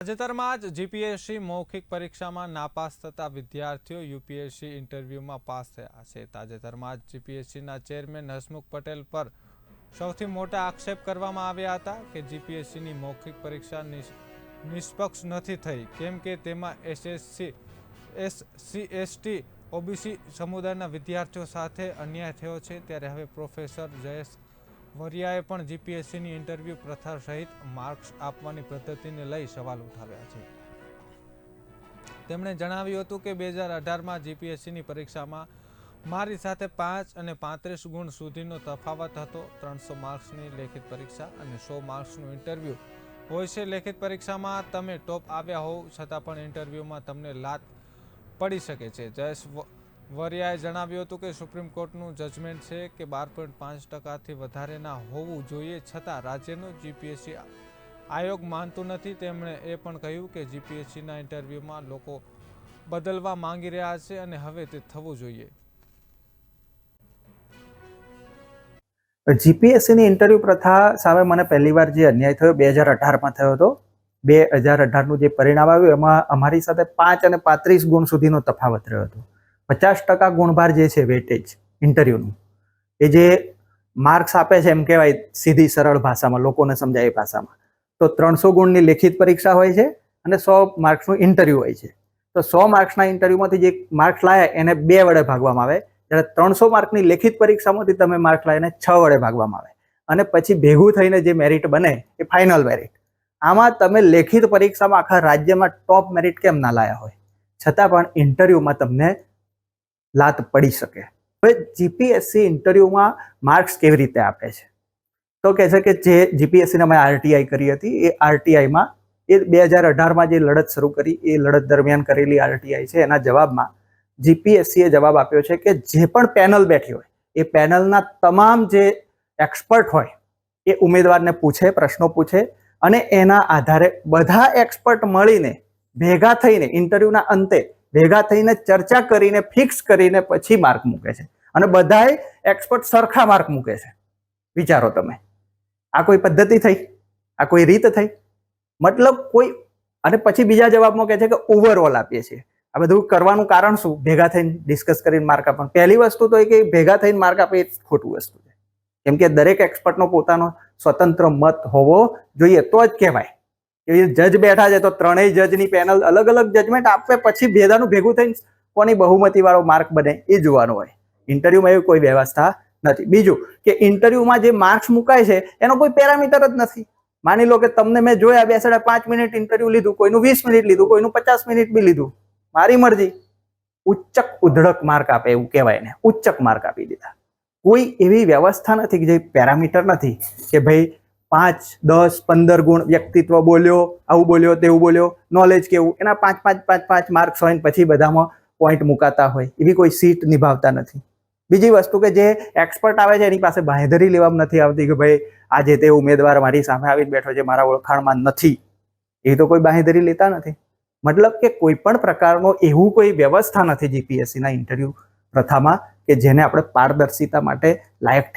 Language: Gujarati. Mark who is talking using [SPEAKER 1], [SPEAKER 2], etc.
[SPEAKER 1] તાજેતરમાં જ જીપીએસસી મૌખિક પરીક્ષામાં નાપાસ થતા વિદ્યાર્થીઓ યુપીએસસી ઇન્ટરવ્યૂમાં પાસ થયા છે. તાજેતરમાં જ જીપીએસસીના ચેરમેન હસમુખ પટેલ પર સૌથી મોટા આક્ષેપ કરવામાં આવ્યા હતા કે જીપીએસસીની મૌખિક પરીક્ષા નિષ્પક્ષ નથી થઈ, કેમ કે તેમાં એસએસસી એસસી એસટી ઓબીસી સમુદાયના વિદ્યાર્થીઓ સાથે અન્યાય થયો છે. ત્યારે હવે પ્રોફેસર જયેશ વરિયાએ પણ જીપીએસસીની ઇન્ટરવ્યૂ પ્રથા સહિત માર્ક્સ આપવાની પદ્ધતિને લઈ સવાલ ઉઠાવ્યા છે. તેમણે જણાવ્યું હતું કે બે હજાર અઢારમાં જીપીએસસીની પરીક્ષામાં મારી સાથે પાંચ અને પાંત્રીસ ગુણ સુધીનો તફાવત હતો. ત્રણસો માર્ક્સની લેખિત પરીક્ષા અને સો માર્ક્સનું ઇન્ટરવ્યૂ. હોય છે લેખિત પરીક્ષામાં તમે ટોપ આવ્યા હોવ, છતાં પણ ઇન્ટરવ્યૂમાં તમને લાત પડી શકે છે. જયેશ વરિયાએ જણાવ્યું હતું કે સુપ્રીમ કોર્ટનું જજમેન્ટ છે કે બાર પોઈન્ટ પાંચ ટકાથી વધારે ના હોવું જોઈએ છતાં રાજ્યનું જીપીએસસી આયોગ માનતું નથી. તેમણે એ પણ કહ્યું કે જીપીએસસીના ઇન્ટરવ્યૂમાં લોકો બદલવા માંગી રહ્યા છે અને હવે તે થવું જોઈએ.
[SPEAKER 2] જીપીએસસીની ઇન્ટરવ્યૂ પ્રથા સામે મને પહેલીવાર જે અન્યાય થયો બે હજાર અઢારમાં થયો હતો. બે હજાર અઢારનું જે પરિણામ આવ્યું, એમાં અમારી સાથે પાંચ અને પાંત્રીસ ગુણ સુધીનો તફાવત રહ્યો હતો. પચાસ ટકા ગુણભાર જે છે વેટેજ ઇન્ટરવ્યૂનું, એ જે માર્ક્સ આપે છે એમ કહેવાય સીધી સરળ ભાષામાં, લોકોને સમજાય એ ભાષામાં. તો ત્રણસો ગુણની લેખિત પરીક્ષા હોય છે અને સો માર્ક્સનું ઇન્ટરવ્યૂ હોય છે. તો સો માર્ક્સના ઇન્ટરવ્યૂમાંથી જે માર્ક્સ લાયા એને બે વડે ભાગવામાં આવે. જ્યારે ત્રણસો માર્કની લેખિત પરીક્ષામાંથી તમે માર્ક લાવીને છ વડે ભાગવામાં આવે. અને પછી ભેગું થઈને જે મેરિટ બને એ ફાઇનલ મેરિટ. આમાં તમે લેખિત પરીક્ષામાં આખા રાજ્યમાં ટોપ મેરિટ કેમ ના લાયા હોય? છતાં પણ ઇન્ટરવ્યૂમાં તમને લાત પડી શકે. હવે જીપીએસસી ઇન્ટરવ્યૂમાં માર્ક્સ કેવી રીતે આપે છે? તો કહે છે કે જે જીપીએસસીને અમે આરટીઆઈ કરી હતી, એ આરટીઆઈમાં એ બે હજાર અઢારમાં જે લડત શરૂ કરી, એ લડત દરમિયાન કરેલી આરટીઆઈ છે. એના જવાબમાં જીપીએસસીએ જવાબ આપ્યો છે કે જે પણ પેનલ બેઠી હોય, એ પેનલના તમામ જે એક્સપર્ટ હોય, એ ઉમેદવારને પૂછે, પ્રશ્નો પૂછે અને એના આધારે બધા એક્સપર્ટ મળીને ભેગા થઈને ઇન્ટરવ્યૂના અંતે ભેગા થઈને ચર્ચા કરીને ફિક્સ કરીને પછી માર્ક મૂકે છે. અને બધાય એક્સપર્ટ સરખા માર્ક મૂકે છે. વિચારો તમે. આ કોઈ પદ્ધતિ થઈ? આ કોઈ રીત થઈ? મતલબ કોઈ, અને પછી બીજા જવાબમાં કહે છે કે ઓવરઓલ આપીએ છીએ. આ બધું કરવાનું કારણ શું? ભેગા થઈને ડિસ્કસ કરીને માર્ક આપવાનું. પહેલી વસ્તુ તો એ કે ભેગા થઈને માર્ક આપે એ ખોટું વસ્તુ છે. કેમ કે દરેક એક્સપર્ટનો પોતાનો સ્વતંત્ર મત હોવો જોઈએ તો જ કહેવાય. કે જજ બેઠા છે તો ત્રણેય જજની પેનલ અલગ અલગ જજમેન્ટ આપે, પછી ભેદાનું ભેગું થઈને કોની બહુમતી વાળો માર્ક બને એ જોવાનું હોય. ઇન્ટરવ્યુમાં એવી કોઈ વ્યવસ્થા નથી. બીજું કે ઇન્ટરવ્યુમાં જે માર્ક્સ મુકાય છે, એનો કોઈ પેરામીટર જ નથી. માની લો કે તમને મેં જોયા બેસાડ્યા પાંચ મિનિટ ઇન્ટરવ્યુ લીધું, કોઈનું વીસ મિનિટ લીધું, કોઈનું પચાસ મિનિટ બી લીધું. મારી મરજી. ઉચ્ચક ઉધડક માર્ક આપે એવું કહેવાય ને ઉચ્ચક માર્ક આપી દીધા. કોઈ એવી વ્યવસ્થા નથી કે જે પેરામીટર નથી કે ભાઈ પાંચ, દસ, પંદર ગુણ વ્યક્તિત્વ બોલ્યો, આવું બોલ્યો, તેવું બોલ્યો નોલેજ કેવું, એના પાંચ પાંચ પાંચ પાંચ માર્ક્સ હોય ને પછી બધામાં પોઈન્ટ મુકાતા હોય, એવી કોઈ સીટ નિભાવતા નથી. બીજી વસ્તુ કે જે એક્સપર્ટ આવે છે, એની પાસે બાંહેધરી લેવામાં નથી આવતી કે ભાઈ, આજે તે ઉમેદવાર મારી સામે આવીને બેઠો છે, મારા ઓળખાણમાં નથી. એ તો કોઈ બાંહેધરી લેતા નથી. મતલબ કે કોઈ પણ પ્રકારનો એવું કોઈ વ્યવસ્થા નથી જીપીએસસીના ઇન્ટરવ્યૂ પ્રથામાં કે જેને આપણે પારદર્શિતા માટે લાયક